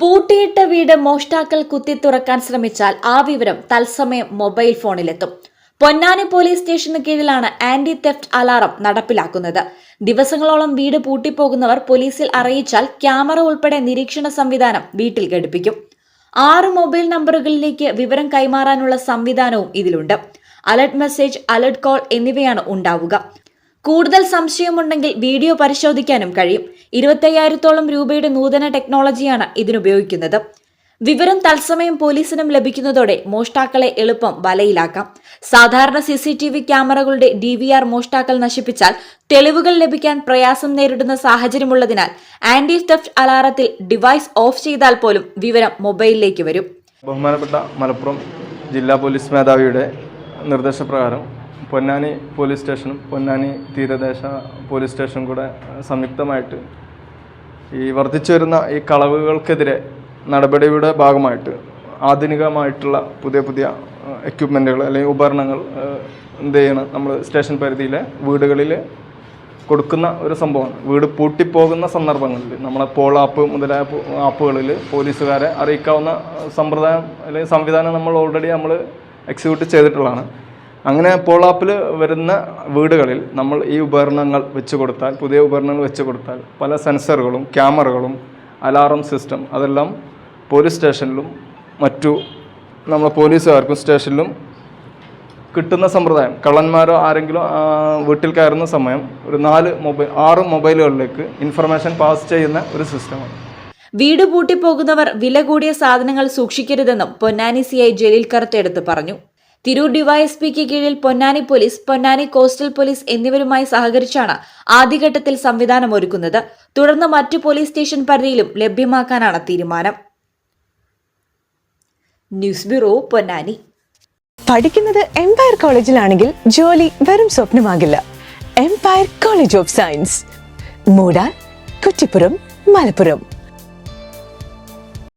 പൂട്ടിയിട്ട വീട് മോഷ്ടാക്കൾ കുത്തി തുറക്കാൻ ശ്രമിച്ചാൽ ആ വിവരം തത്സമയം മൊബൈൽ ഫോണിലെത്തും. പൊന്നാനി പോലീസ് സ്റ്റേഷന് കീഴിലാണ് ആന്റി തെഫ്റ്റ് അലാറം നടപ്പിലാക്കുന്നത്. ദിവസങ്ങളോളം വീട് പൂട്ടിപ്പോകുന്നവർ പോലീസിൽ അറിയിച്ചാൽ ക്യാമറ ഉൾപ്പെടെ നിരീക്ഷണ സംവിധാനം വീട്ടിൽ ഘടിപ്പിക്കും. ആറ് മൊബൈൽ നമ്പറുകളിലേക്ക് വിവരം കൈമാറാനുള്ള സംവിധാനവും ഇതിലുണ്ട്. അലർട്ട് മെസ്സേജ് അലർട്ട് കോൾ എന്നിവയാണ് ഉണ്ടാവുക. കൂടുതൽ സംശയമുണ്ടെങ്കിൽ വീഡിയോ പരിശോധിക്കാനും കഴിയും. ഇരുപത്തയ്യായിരത്തോളം രൂപയുടെ നൂതന ടെക്നോളജിയാണ് ഇതിനുപയോഗിക്കുന്നത്. വിവരം തത്സമയം പോലീസിനും ലഭിക്കുന്നതോടെ മോഷ്ടാക്കളെ എളുപ്പം വലയിലാക്കാം. സാധാരണ സി സി ടി വി ക്യാമറകളുടെ ഡി വി ആർ മോഷ്ടാക്കൾ നശിപ്പിച്ചാൽ തെളിവുകൾ ലഭിക്കാൻ പ്രയാസം നേരിടുന്ന സാഹചര്യമുള്ളതിനാൽ ആന്റി തെഫ്റ്റ് അലാറത്തിൽ ഡിവൈസ് ഓഫ് ചെയ്താൽ പോലും വിവരം മൊബൈലിലേക്ക് വരും. ബഹുമാനപ്പെട്ട മലപ്പുറം ജില്ലാ പോലീസ് മേധാവിയുടെ നിർദ്ദേശപ്രകാരം പൊന്നാനി പോലീസ് സ്റ്റേഷനും പൊന്നാനി തീരദേശ പോലീസ് സ്റ്റേഷനും കൂടെ സംയുക്തമായിട്ട് ഈ വർദ്ധിച്ചു വരുന്ന ഈ കളവുകൾക്കെതിരെ നടപടിയുടെ ഭാഗമായിട്ട് ആധുനികമായിട്ടുള്ള പുതിയ പുതിയ എക്യുപ്മെന്റുകൾ അല്ലെങ്കിൽ ഉപകരണങ്ങൾ എന്ത് ചെയ്യണം നമ്മൾ സ്റ്റേഷൻ പരിധിയിലെ വീടുകളിൽ കൊടുക്കുന്ന ഒരു സംഭവമാണ്. വീട് പൂട്ടിപ്പോകുന്ന സന്ദർഭങ്ങളിൽ നമ്മളെ പോൾ ആപ്പ് മുതലായ ആപ്പുകളിൽ പോലീസുകാരെ അറിയിക്കാവുന്ന സമ്പ്രദായം അല്ലെങ്കിൽ സംവിധാനം നമ്മൾ ഓൾറെഡി നമ്മൾ എക്സിക്യൂട്ട് ചെയ്തിട്ടുള്ളതാണ്. അങ്ങനെ പോളാപ്പിൽ വരുന്ന വീടുകളിൽ നമ്മൾ ഈ ഉപകരണങ്ങൾ വെച്ച് കൊടുത്താൽ പുതിയ ഉപകരണങ്ങൾ വെച്ച് കൊടുത്താൽ പല സെൻസറുകളും ക്യാമറകളും അലാറം സിസ്റ്റം അതെല്ലാം പോലീസ് സ്റ്റേഷനിലും മറ്റു നമ്മളെ പോലീസുകാർക്കും സ്റ്റേഷനിലും കിട്ടുന്ന സമ്പ്രദായം. കള്ളന്മാരോ ആരെങ്കിലും വീട്ടിൽ കയറുന്ന സമയം ഒരു നാല് മൊബൈൽ ആറ് മൊബൈലുകളിലേക്ക് ഇൻഫർമേഷൻ പാസ് ചെയ്യുന്ന ഒരു സിസ്റ്റമാണ്. വീട് പൂട്ടിപ്പോകുന്നവർ വില കൂടിയ സാധനങ്ങൾ സൂക്ഷിക്കരുതെന്നും പൊന്നാനി സി ഐ ജലീൽ കറുത്തെടുത്ത് പറഞ്ഞു. തിരൂർ ഡിവൈഎസ്പിക്ക് കീഴിൽ Ponnani police Ponnani coastal police എന്നിവരുമായി സഹകരിച്ചാണ് ആദ്യഘട്ടത്തിൽ സംവിധാനം ഒരുക്കുന്നത്. തുടർന്ന് മറ്റു പോലീസ് സ്റ്റേഷൻ പരിധിയിലും ലഭ്യമാക്കാനാണ് തീരുമാനം. News bureau Ponnani. പഠിക്കുന്നത് എംപയർ കോളേജിലാണെങ്കിൽ ജോലി വെറും സ്വപ്നമാകില്ല. Empire college of science Moodal Kuttippuram Malappuram.